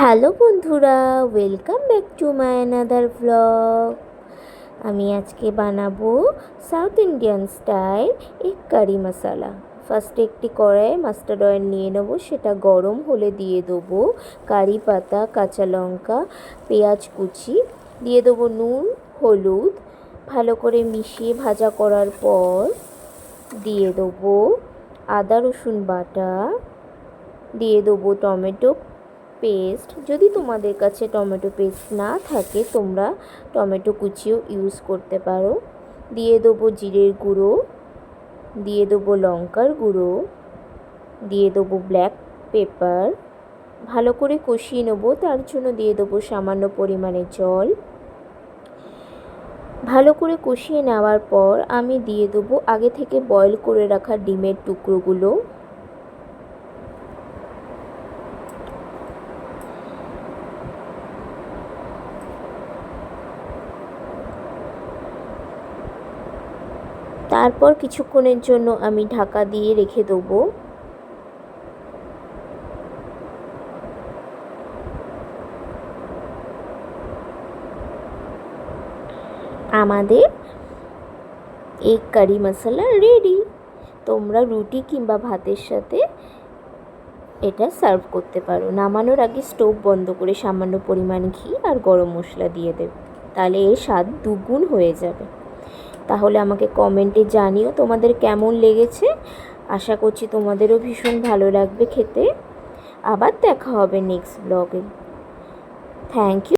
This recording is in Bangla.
হ্যালো বন্ধুরা welcome back to my another vlog আমি আজকে বানাবো সাউথ ইন্ডিয়ান স্টাইল এক কারি মশালা ফার্স্টে একটি কড়াইয়ে মাস্টার্ড অয়েল নিয়ে নেব, সেটা গরম হলে দিয়ে দেবো কারি পাতা, কাঁচা লঙ্কা, পেঁয়াজ কুচি। দিয়ে দেবো নুন, হলুদ, ভালো করে মিশিয়ে ভাজা করার পর দিয়ে দেবো আদা রসুন বাটা। দিয়ে দেবো টমেটো পেস্ট। যদি তোমাদের কাছে টমেটো পেস্ট না থাকে, তোমরা টমেটো কুচিও ইউজ করতে পারো। দিয়ে দেবো জিরের গুঁড়ো, দিয়ে দেবো লঙ্কার গুঁড়ো, দিয়ে দেবো ব্ল্যাক পেপার। ভালো করে কষিয়ে নেব, তার জন্য দিয়ে দেবো সামান্য পরিমাণে জল। ভালো করে কষিয়ে নেওয়ার পর আমি দিয়ে দেবো আগে থেকে বয়েল করে রাখা ডিমের টুকরোগুলো। তারপর কিছুক্ষণের জন্য আমি ঢাকা দিয়ে রেখে দেবো। আমাদের এগ কারি মশলা রেডি তোমরা রুটি কিংবা ভাতের সাথে এটা সার্ভ করতে পারো। নামানোর আগে স্টোভ বন্ধ করে সামান্য পরিমাণ ঘি আর গরম মশলা দিয়ে দেবে। তাহলে এর স্বাদ দুগুণ হয়ে যাবে। তাহলে আমাকে কমেন্টে জানিও তোমাদের কেমন লেগেছে। আশা করছি তোমাদেরও ভীষণ ভালো লাগবে খেতে। আবার দেখা হবে নেক্সট ব্লগে থ্যাংক ইউ